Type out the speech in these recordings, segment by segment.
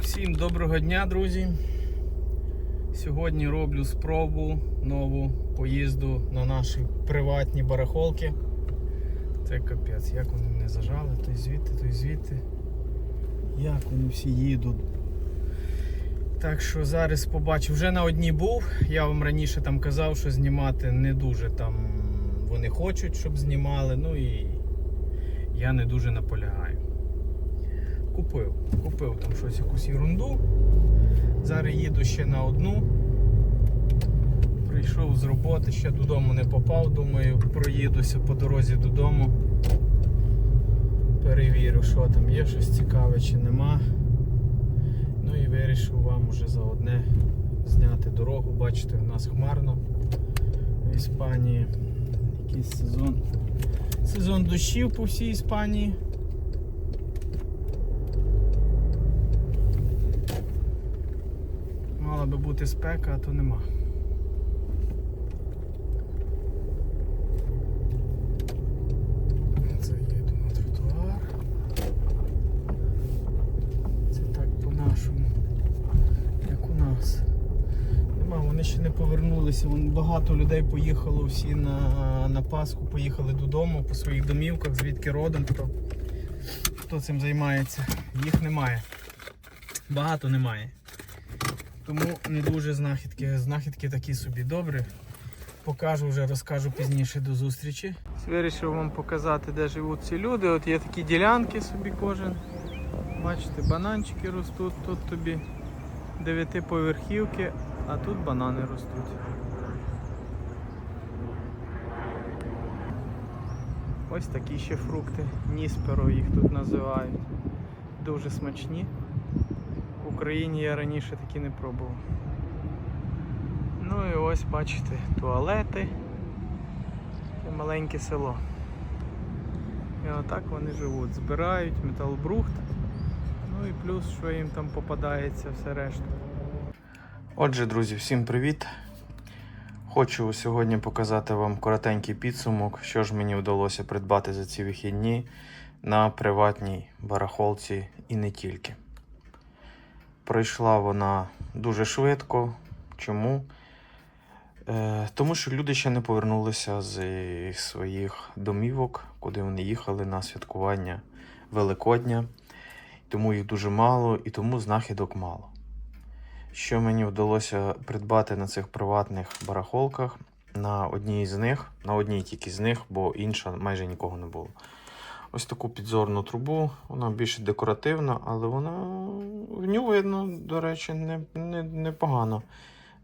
Всім доброго дня, друзі. Сьогодні роблю спробу нову поїзду на наші приватні барахолки. Це капець, як вони мене зажали, то й звідти, то й звідти. Як вони всі їдуть. Так що зараз побачу, вже на одній був. Я вам раніше там казав, що знімати не дуже там вони хочуть, щоб знімали. Ну і я не дуже наполягаю. Купив. Купив там щось якусь ерунду. Зараз їду ще на одну. Прийшов з роботи, ще додому не попав, думаю, проїдуся по дорозі додому. Перевірю, що там є, щось цікаве чи нема. Ну і вирішив вам уже за одне зняти дорогу. Бачите, в нас хмарно в Іспанії. Якийсь сезон. Сезон дощів по всій Іспанії. Би бути спека, а то нема. Це їду на тротуар. Це так по-нашому, як у нас. Нема, вони ще не повернулися. Багато людей поїхало всі на, на Пасху, поїхали додому по своїх домівках, звідки родом, хто, хто цим займається. Їх немає. Багато немає. Тому не дуже знахідки. Знахідки такі собі добрі. Покажу вже, розкажу пізніше до зустрічі. Вирішив вам показати, де живуть ці люди. От є такі ділянки собі кожен. Бачите, бананчики ростуть, тут тобі дев'ятиповерхівки, а тут банани ростуть. Ось такі ще фрукти. Нісперо їх тут називають. Дуже смачні. Україні я раніше такі не пробував. Ну і ось бачите, туалети. Це маленьке село. І отак вони живуть. Збирають металобрухт. Ну і плюс, що їм там попадається все решта. Отже, друзі, всім привіт! Хочу сьогодні показати вам коротенький підсумок, що ж мені вдалося придбати за ці вихідні на приватній барахолці і не тільки. Пройшла вона дуже швидко. Чому? Е, тому що люди ще не повернулися з своїх домівок, куди вони їхали на святкування Великодня. Тому їх дуже мало і тому знахідок мало. Що мені вдалося придбати на цих приватних барахолках, на одній з них, на одній тільки з них, бо інша майже нікого не було. Ось таку підзорну трубу, вона більше декоративна, але вона в нього видно, до речі, не, не, непогано.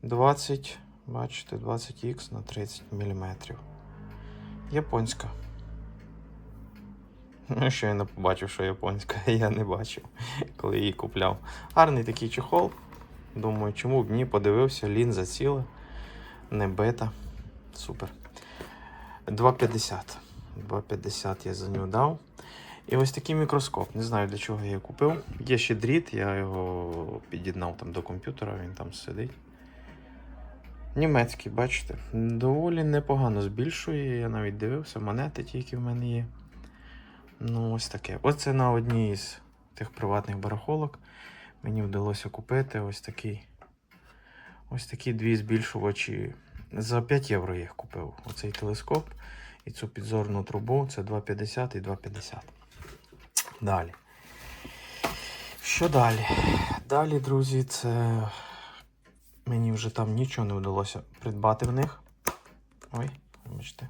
20, бачите, 20х на 30 мм. Японська. Ну, що я не побачив, що японська, я не бачив, коли її купляв. Гарний такий чехол. Думаю, чому б ні, подивився, лінза ціла, не бита. Супер. 2,50. 2,50 я за нього дав. І ось такий мікроскоп. Не знаю для чого я його купив. Є ще дріт, я його під'єднав там до комп'ютера, він там сидить. Німецький, бачите, доволі непогано збільшує. Я навіть дивився, монети ті, які в мене є. Ну, ось таке. Оце на одній із тих приватних барахолок. Мені вдалося купити ось такий. Ось такі дві збільшувачі. За 5 євро я їх купив. Оцей телескоп і цю підзорну трубу. Це 2,50 і 2,50. Далі. Що далі? Далі, друзі, це мені вже там нічого не вдалося придбати в них. Ой, вибачте.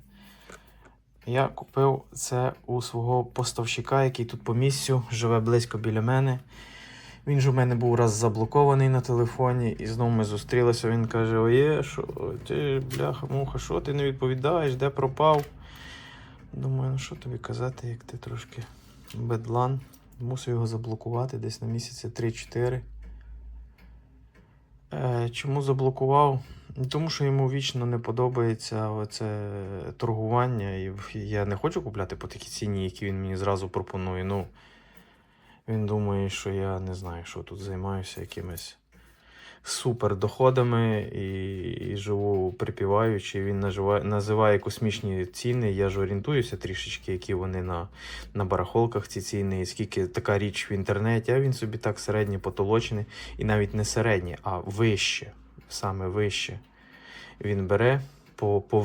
Я купив це у свого поставщика, який тут по місцю живе близько біля мене. Він же в мене був раз заблокований на телефоні, і знову ми зустрілися. Він каже: Оє, що ти, бляха, муха, що ти не відповідаєш, де пропав? Думаю, ну що тобі казати, як ти трошки бедлан. Мусив його заблокувати десь на місяці 3-4. Е, чому заблокував? Тому що йому вічно не подобається оце торгування, і я не хочу купляти по такій ціні, які він мені зразу пропонує. Ну, він думає, що я не знаю, що тут займаюся якимись супер доходами і, і живу припіваючи. Він називає, називає космічні ціни. Я ж орієнтуюся трішечки, які вони на, на барахолках ці ціни, і скільки така річ в інтернеті, а він собі так середньо потолочений, і навіть не середнє, а вище, саме вище. Він бере по, по,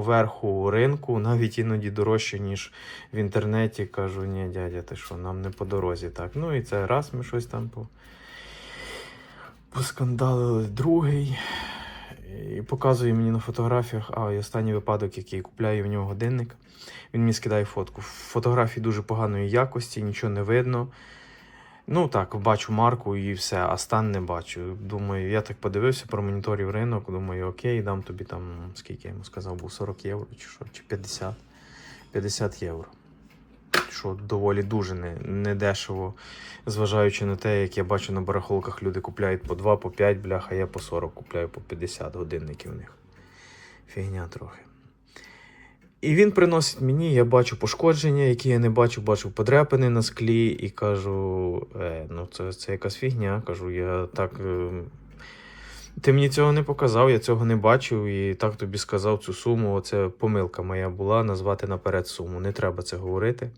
верху, ринку, навіть іноді дорожче, ніж в інтернеті. Кажу, ні, дядя, ти що, нам не по дорозі. Так. Ну і це раз ми щось там по поскандалили другий. І показує мені на фотографіях, а і останній випадок, який купляю в нього годинник. Він мені скидає фотку. Фотографії дуже поганої якості, нічого не видно. Ну так, бачу марку і все, а стан не бачу. Думаю, я так подивився, промоніторив ринок, думаю, окей, дам тобі там, скільки я йому сказав, був 40 євро чи що, чи 50. 50 євро. Що доволі дуже не, не зважаючи на те, як я бачу на барахолках, люди купляють по 2, по 5 блях, а я по 40 купляю по 50 годинників у них. Фігня трохи. І він приносить мені, я бачу пошкодження, які я не бачу, бачу подряпини на склі, і кажу: е, ну це, це якась фігня. Кажу, я так. Ти мені цього не показав, я цього не бачив, і так тобі сказав цю суму. Це помилка моя була назвати наперед суму. Не треба це говорити.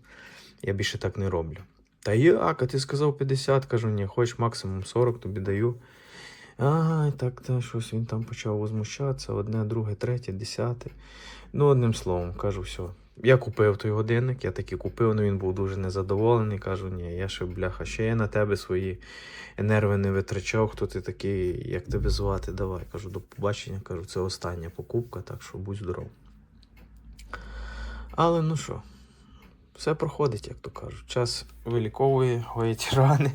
Я більше так не роблю. Та як, а ти сказав 50, кажу, ні, хочеш максимум 40, тобі даю. Ай, так, та щось він там почав возмущатися, одне, друге, третє, десяте. Ну, одним словом, кажу, все. Я купив той годинник, я таки купив, але він був дуже незадоволений. Кажу, ні, я ще бляха, ще я на тебе свої нерви не витрачав. Хто ти такий, як тебе звати? Давай. Кажу, до побачення. Кажу, це остання покупка, так що будь здоров. Але ну що, все проходить, як то кажуть. Час виліковує, гоїть рани.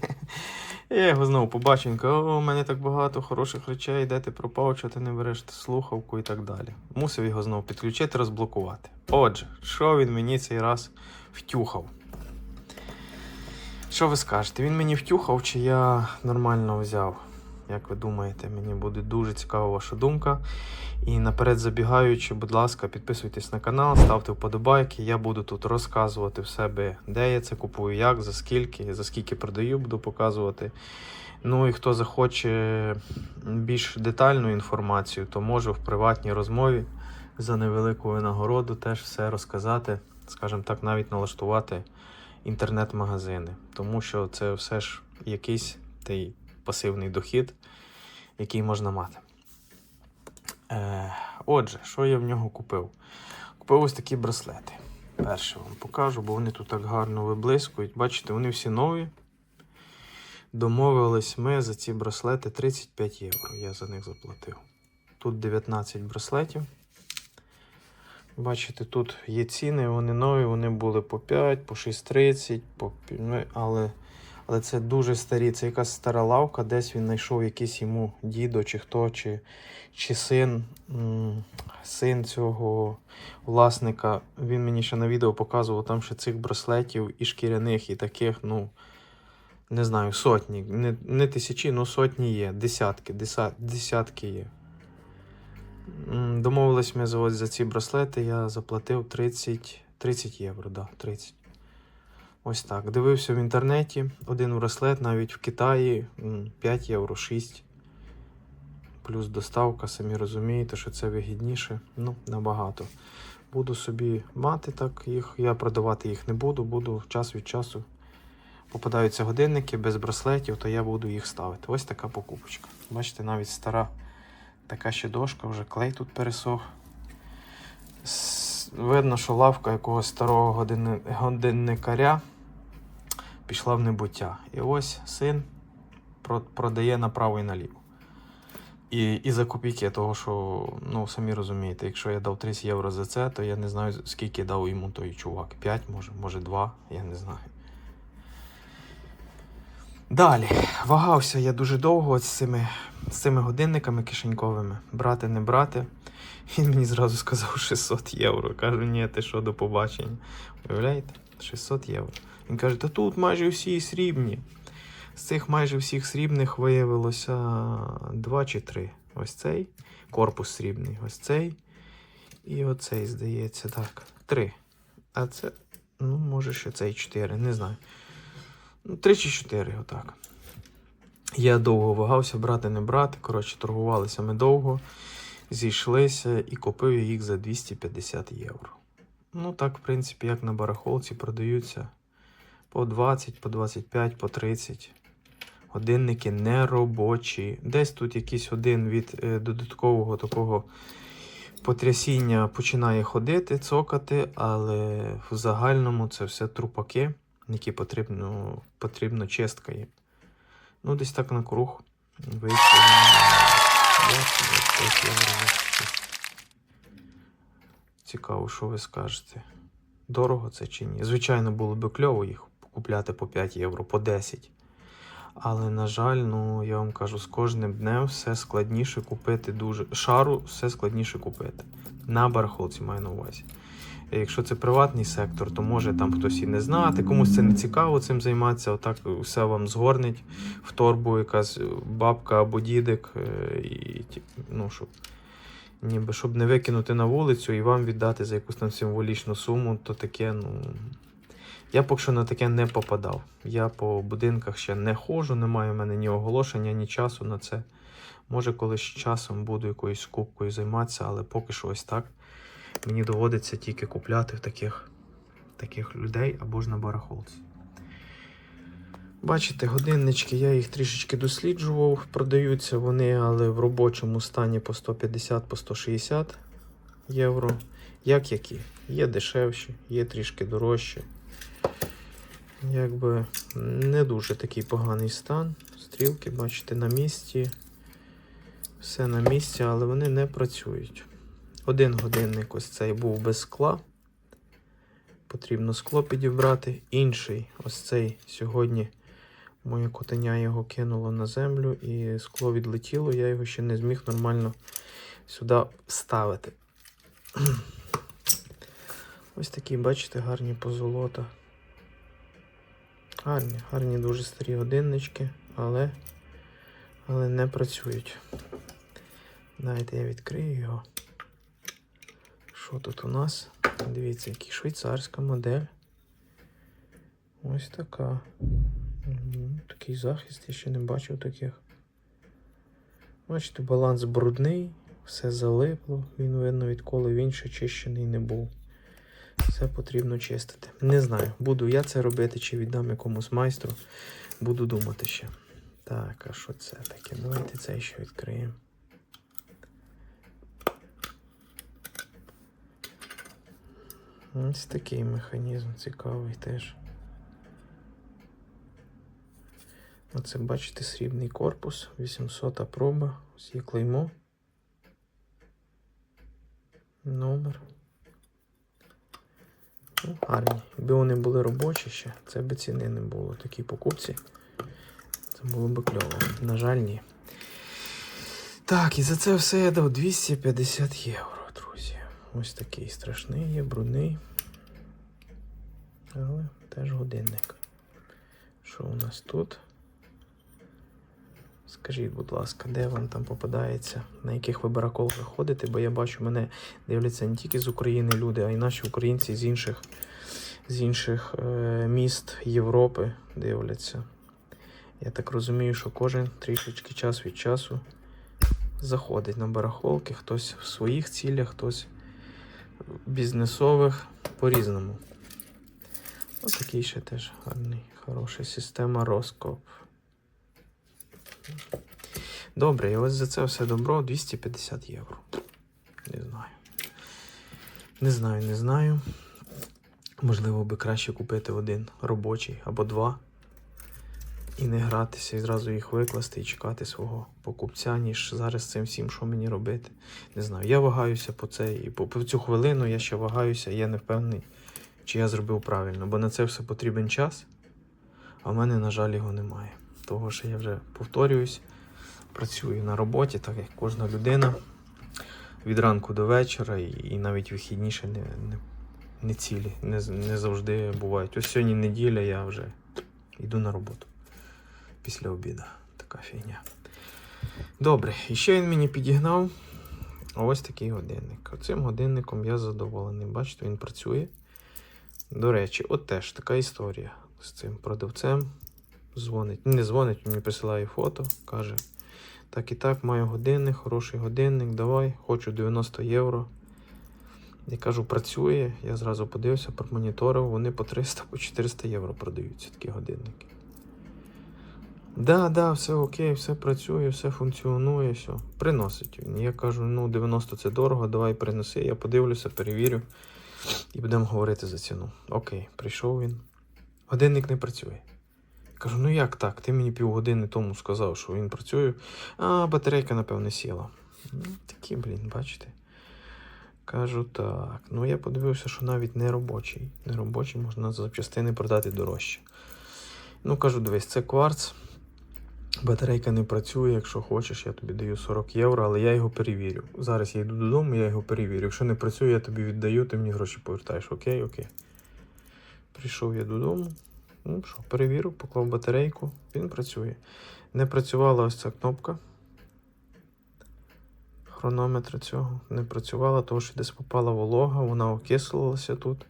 Я його знову побачив, о, у мене так багато хороших речей, де ти пропав, що ти не береш слухавку і так далі. Мусив його знову підключити, розблокувати. Отже, що він мені цей раз втюхав? Що ви скажете? Він мені втюхав, чи я нормально взяв? Як ви думаєте, мені буде дуже цікава ваша думка. І наперед забігаючи, будь ласка, підписуйтесь на канал, ставте вподобайки. Я буду тут розказувати в себе, де я це купую, як, за скільки, за скільки продаю, буду показувати. Ну і хто захоче більш детальну інформацію, то можу в приватній розмові за невелику винагороду теж все розказати, скажімо так, навіть налаштувати інтернет-магазини. Тому що це все ж якийсь той пасивний дохід, який можна мати. Е, отже, що я в нього купив? Купив ось такі браслети. Перше вам покажу, бо вони тут так гарно виблискують. Бачите, вони всі нові. Домовились ми за ці браслети 35 євро. Я за них заплатив. Тут 19 браслетів. Бачите, тут є ціни, вони нові, вони були по 5, по 6,30, по... ну, але, але це дуже старі. Це якась стара лавка, десь він знайшов якийсь йому дідо, чи хто, чи, чи син, син цього власника. Він мені ще на відео показував там ще цих браслетів і шкіряних, і таких, ну. Не знаю, сотні. Не, не тисячі, ну сотні є. Десятки, деса- десятки є. Домовились ми за ці браслети, я заплатив 30, 30 євро, да, 30. Ось так. Дивився в інтернеті. Один браслет навіть в Китаї м, 5 євро 6. Плюс доставка, самі розумієте, що це вигідніше. Ну, набагато. Буду собі мати так їх. Я продавати їх не буду, буду час від часу. Попадаються годинники без браслетів, то я буду їх ставити. Ось така покупочка. Бачите, навіть стара така ще дошка, вже клей тут пересох. Видно, що лавка якогось старого годинни... годинникаря пішла в небуття. І ось син продає направо і наліво. І, і за копійки, того що, ну, самі розумієте, якщо я дав 30 євро за це, то я не знаю, скільки дав йому той чувак. 5, може, може 2, я не знаю. Далі, вагався я дуже довго з цими, з цими годинниками кишеньковими. Брати, не брати. Він мені зразу сказав 600 євро. Кажу, ні, ти що до побачення. Уявляєте? 600 євро. Він каже, та тут майже всі срібні. З цих майже всіх срібних виявилося два чи три. Ось цей, корпус срібний, ось цей. І оцей, здається, так. Три. А це, ну, може, ще цей чотири, не знаю. Ну, три чи чотири, отак. Я довго вагався, брати, не брати. Коротше, торгувалися ми довго, зійшлися і купив я їх за 250 євро. Ну, так, в принципі, як на барахолці продаються по 20, по 25, по 30. Годинники неробочі. Десь тут якийсь один від е, додаткового такого потрясіння починає ходити, цокати, але в загальному це все трупаки, які потрібно, потрібно чистка їм. Ну, десь так на круг вийшло. на 20-25 євро вийшло. Цікаво, що ви скажете. Дорого це чи ні? Звичайно, було би кльово їх купляти по 5 євро, по 10. Але, на жаль, ну я вам кажу, з кожним днем все складніше купити дуже. Шару все складніше купити. На барахолці маю на увазі. Якщо це приватний сектор, то може там хтось і не знати, комусь це не цікаво цим займатися. Отак все вам згорнить в торбу якась бабка або дідик. е, І, ну, щоб, ніби, щоб не викинути на вулицю і вам віддати за якусь там символічну суму, то таке, ну. Я поки що на таке не попадав. Я по будинках ще не ходжу, немає в мене ні оголошення, ні часу на це. Може, колись часом буду якоюсь скупкою займатися, але поки що ось так. Мені доводиться тільки купляти в таких, таких людей або ж на барахолці. Бачите, годиннички, я їх трішечки досліджував. Продаються вони, але в робочому стані по 150 по 160 євро. Як які? Є дешевші, є трішки дорожчі. Якби не дуже такий поганий стан. Стрілки, бачите, на місці. Все на місці, але вони не працюють. Один годинник ось цей був без скла. Потрібно скло підібрати. Інший, ось цей сьогодні моє котеня його кинуло на землю і скло відлетіло. Я його ще не зміг нормально сюди вставити. Ось такі, бачите, гарні позолота. Гарні, гарні дуже старі годиннички, але, але не працюють. Дайте я відкрию його. Що тут у нас? Дивіться, який швейцарська модель. Ось така. Такий захист, я ще не бачив таких. Бачите, баланс брудний, все залипло, він видно, відколи він ще чищений не був. Все потрібно чистити. Не знаю, буду я це робити чи віддам якомусь майстру. Буду думати ще. Так, а що це таке? Давайте це ще відкриємо. Ось такий механізм цікавий теж. Оце бачите срібний корпус, 800 проба, ось є клеймо. Номер. Ну, гарні. Якби вони були робочі ще, це би ціни не було. Такі покупці. Це було б кльово. На жаль, ні. Так, і за це все я дав 250 євро. Ось такий страшний є, брудний. Але теж годинник. Що у нас тут? Скажіть, будь ласка, де вам там попадається, на яких ви бараколках ходите, бо я бачу, мене дивляться не тільки з України люди, а й наші українці з інших, з інших е, міст Європи дивляться. Я так розумію, що кожен трішечки час від часу заходить на барахолки, хтось в своїх цілях, хтось бізнесових по-різному. Ось такий ще теж гарний, хороша система Роскоп. Добре, і ось за це все добро 250 євро. Не знаю. Не знаю, не знаю. Можливо, би краще купити один робочий або два. І не гратися, і зразу їх викласти і чекати свого покупця, ніж зараз цим всім, що мені робити. Не знаю. Я вагаюся по це і по, по цю хвилину я ще вагаюся, і я не впевнений, чи я зробив правильно, бо на це все потрібен час, а в мене, на жаль, його немає. Того, що я вже повторююсь, працюю на роботі, так як кожна людина від ранку до вечора, і, і навіть вихідні ще не, не, не цілі, не, не завжди бувають. Ось сьогодні неділя, я вже йду на роботу після обіду. Така фігня. Добре, і ще він мені підігнав ось такий годинник. Оцим годинником я задоволений. Бачите, він працює. До речі, от теж така історія з цим продавцем. Дзвонить. Не дзвонить, мені присилає фото, каже. Так і так, маю годинник, хороший годинник, давай, хочу 90 євро. Я кажу, працює. Я зразу подивився, промоніторив, вони по 300, по 400 євро продаються такі годинники. Да, да, все окей, все працює, все функціонує, все. Приносить він. Я кажу, ну 90 це дорого, давай приноси, я подивлюся, перевірю і будемо говорити за ціну. Окей, прийшов він. Годинник не працює. Кажу, ну як так? Ти мені півгодини тому сказав, що він працює, а батарейка, напевне, сіла. Ну, такі, блін, бачите. Кажу, так. Ну я подивився, що навіть не робочий. Не робочий можна за запчастини продати дорожче. Ну, кажу, дивись, це кварц. Батарейка не працює, якщо хочеш, я тобі даю 40 євро, але я його перевірю. Зараз я йду додому, я його перевірю. Якщо не працює, я тобі віддаю, ти мені гроші повертаєш. Окей, окей. Прийшов я додому. Ну що, перевірив, поклав батарейку, він працює. Не працювала ось ця кнопка. Хронометр цього не працювала, тому що десь попала волога, вона окислилася тут.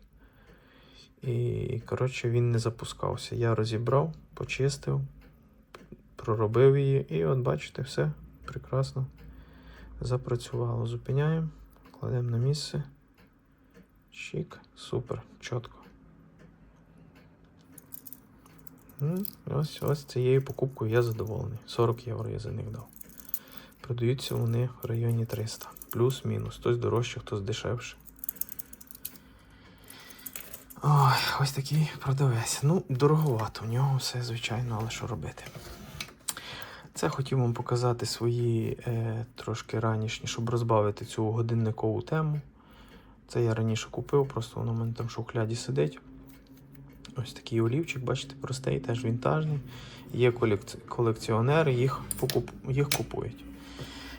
І, коротше, він не запускався. Я розібрав, почистив, проробив її, і от бачите, все прекрасно запрацювало. Зупиняємо, кладемо на місце. Чик, супер, чітко. Ось, ось цією покупкою я задоволений. 40 євро я за них дав. Продаються вони в районі 300. Плюс-мінус. Хтось дорожче, хтось дешевше. Ой, ось такий продавець. Ну, дороговато. В нього все, звичайно, але що робити. Це хотів вам показати свої е, трошки ранішні, щоб розбавити цю годинникову тему. Це я раніше купив, просто воно в мене там в шухляді сидить. Ось такий олівчик, бачите, простий, теж вінтажний. Є колекці- колекціонери, їх, покуп... їх купують.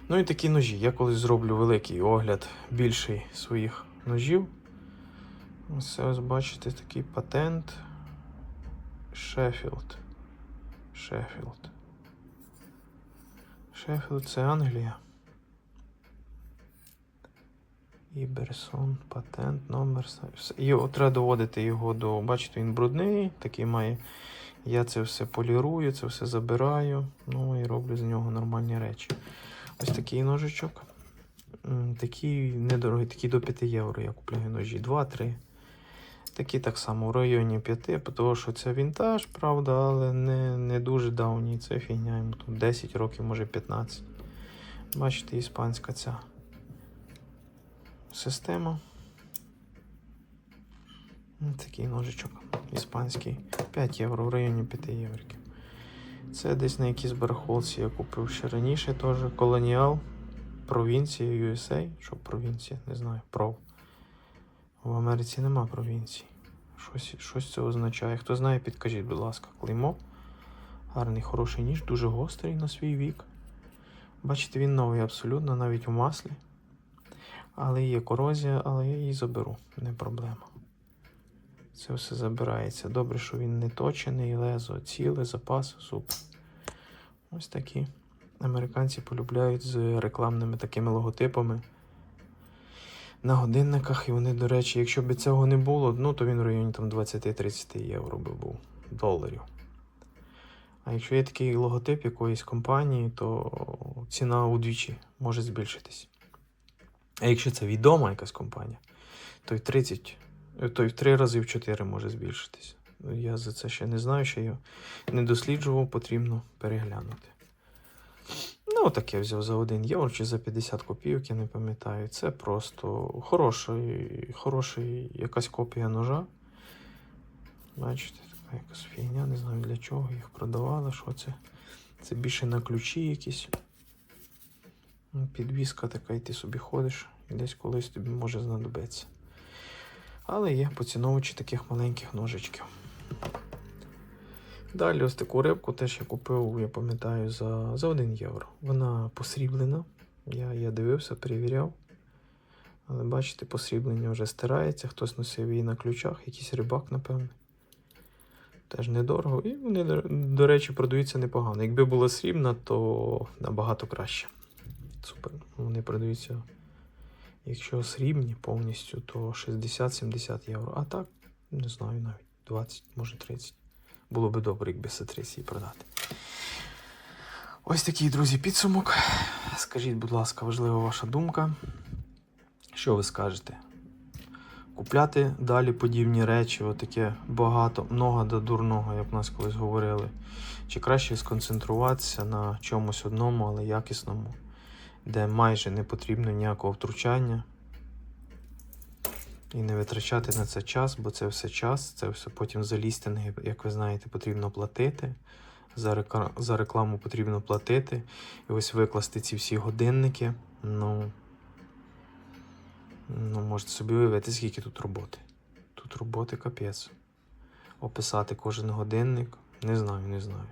Ну і такі ножі. Я колись зроблю великий огляд більший своїх ножів. Ось це ось бачите такий патент. Шеффілд. Шеффілд. Шеффілд це Англія. Іберсон, патент, номер. Його, треба доводити його до. Бачите, він брудний, такий має. Я це все полірую, це все забираю. Ну і роблю з нього нормальні речі. Ось такий ножичок. Такий недорогий, такий до 5 євро я купляю ножі. 2-3. Такі так само в районі 5, тому що це вінтаж, правда, але не, не дуже давній. Це фігня, йому тут 10 років, може 15. Бачите, іспанська ця система. Такий ножичок іспанський. 5 євро в районі 5 євриків. Це десь на якійсь барахолці я купив ще раніше теж. Колоніал. Провінція USA. Що провінція? Не знаю. Пров. В Америці нема провінцій. Щось, щось це означає. Хто знає, підкажіть, будь ласка, клеймо. Гарний, хороший ніж, дуже гострий на свій вік. Бачите, він новий абсолютно, навіть у маслі. Але є корозія, але я її заберу, не проблема. Це все забирається. Добре, що він не точений, лезо ціле, запас, супер. Ось такі. Американці полюбляють з рекламними такими логотипами на годинниках. І вони, до речі, якщо б цього не було, ну то він в районі там 20-30 євро би був доларів. А якщо є такий логотип якоїсь компанії, то ціна удвічі може збільшитись. А якщо це відома якась компанія, то й 30, е, то й в 3 рази в 4 може збільшитись. Я за це ще не знаю, ще його не досліджував, потрібно переглянути. Ну, так я взяв за 1 євро чи за 50 копійок, я не пам'ятаю. Це просто хороший, хороший якась копія ножа. Бачите, така якась фігня, не знаю для чого їх продавали, що це. Це більше на ключі якісь. Ну, Підвіска така, і ти собі ходиш, і десь колись тобі може знадобитися. Але є поціновувачі таких маленьких ножичків. Далі ось таку рибку теж я купив, я пам'ятаю, за, за 1 євро. Вона посріблена. Я, я дивився, перевіряв. Але бачите, посріблення вже стирається, хтось носив її на ключах, якийсь рибак, напевне. Теж недорого. І вони, до, речі, продаються непогано. Якби була срібна, то набагато краще. Супер. Вони продаються, якщо срібні повністю, то 60-70 євро. А так, не знаю навіть 20, може 30. Було би добре, якби С30 її продати. Ось такий, друзі, підсумок. Скажіть, будь ласка, важлива ваша думка. Що ви скажете? Купляти далі подібні речі, отаке багато, много до дурного, як в нас колись говорили. Чи краще сконцентруватися на чомусь одному, але якісному, де майже не потрібно ніякого втручання. І не витрачати на це час, бо це все час, це все потім за лістинги, як ви знаєте, потрібно платити. За, за рекламу потрібно платити. І ось викласти ці всі годинники. Ну, ну можете собі уявити, скільки тут роботи. Тут роботи капець. Описати кожен годинник. Не знаю, не знаю.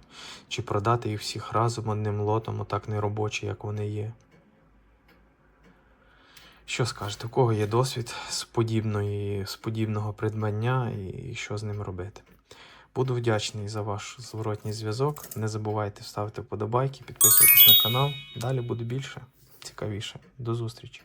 Чи продати їх всіх разом одним лотом, отак не робочі, як вони є. Що скажете, у кого є досвід з, подібної, з подібного придбання і що з ним робити? Буду вдячний за ваш зворотній зв'язок. Не забувайте ставити вподобайки, підписуватись на канал. Далі буде більше, цікавіше. До зустрічі!